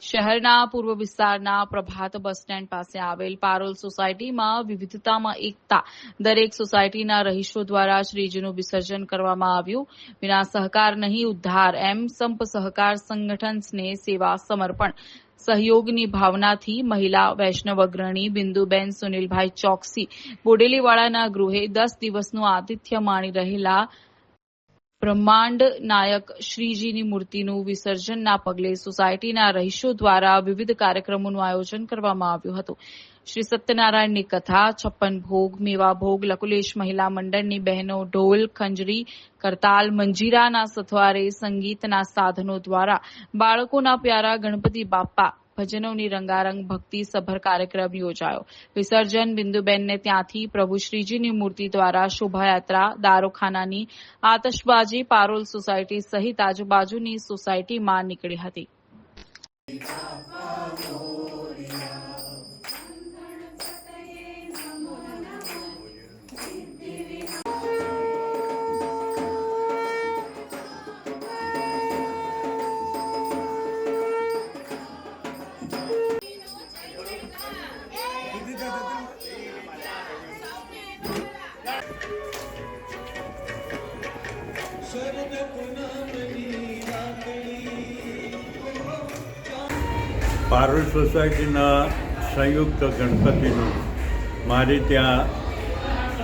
શહેરના પૂર્વ વિસ્તારના પ્રભાત બસ સ્ટેન્ડ પાસે આવેલ પારોલ સોસાયટીમાં વિવિધતામાં એકતા દરેક સોસાયટીના રહીશો દ્વારા શ્રીજીનું વિસર્જન કરવામાં આવ્યું. વિના સહકાર નહીં ઉદ્ધાર એમ સંપ સહકાર સંગઠન સેવા સમર્પણ સહયોગની ભાવનાથી મહિલા વૈષ્ણવ અગ્રણી બિંદુબેન સુનિલભાઈ ચોકસી બોડેલીવાળાના ગૃહે દસ દિવસનું આતિથ્ય માણી રહેલા બ્રહ્માંડ નાયક શ્રીજીની મૂર્તિનું વિસર્જનના પગલે સોસાયટીના રહીશો દ્વારા વિવિધ કાર્યક્રમોનું આયોજન કરવામાં આવ્યું હતું. શ્રી સત્યનારાયણની કથા, છપ્પન ભોગ, મેવા ભોગ, લકુલેશ મહિલા મંડળની બહેનો ઢોલ, ખંજરી, કરતાલ, મંજીરાના સથવારે સંગીતના સાધનો દ્વારા બાળકોના પ્યારા ગણપતિ બાપ્પા ભજનોની રંગારંગ ભક્તિ સભર કાર્યક્રમ યોજાયો. વિસર્જન બિંદુબેનને ત્યાંથી પ્રભુ શ્રીજીની મૂર્તિ દ્વારા શોભાયાત્રા, દારૂખાનાની આતશબાજી, પારોલ સોસાયટી સહિત આજુબાજુની સોસાયટીમાં નીકળી હતી. પારુલ સોસાયટીના સંયુક્ત ગણપતિનું. મારી ત્યાં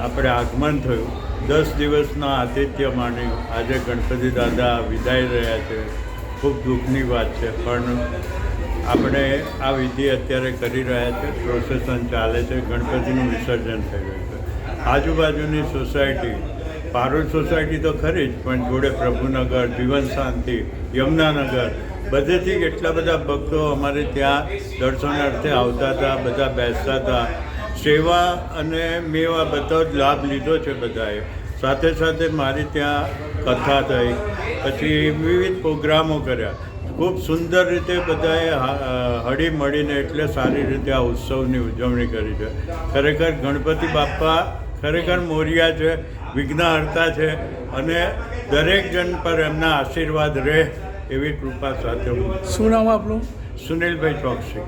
આપણે આગમન થયું. દસ દિવસના આતિથ્ય માણ્યું આજે ગણપતિ દાદા વિદાય રહ્યા છે. ખૂબ દુઃખની વાત છે, પણ આપણે આ વિધિ અત્યારે કરી રહ્યા છે. પ્રોસેસન ચાલે છે. ગણપતિનું વિસર્જન થઈ રહ્યું છે. આજુબાજુની સોસાયટી, પારોલ સોસાયટી તો ખરી જ, પણ જોડે પ્રભુનગર, જીવન શાંતિ, યમુનાનગર, બધેથી એટલા બધા ભક્તો અમારે ત્યાં દર્શનાર્થે આવતા હતા, બધા બેસતા હતા. સેવા અને મેવા બધો જ લાભ લીધો છે બધાએ. સાથે સાથે મારી ત્યાં કથા થઈ, પછી વિવિધ પ્રોગ્રામો કર્યા. ખૂબ સુંદર રીતે બધાએ હળી મળીને એટલે સારી રીતે આ ઉત્સવની ઉજવણી કરી છે. ખરેખર ગણપતિ બાપ્પા ખરેખર મોર્યા છે વિઘ્નહર્તા છે અને દરેક જણ પર એમના આશીર્વાદ રહે એવી કૃપા સાથે હું શું નામ આપણું સુનિલભાઈ ચોકસી.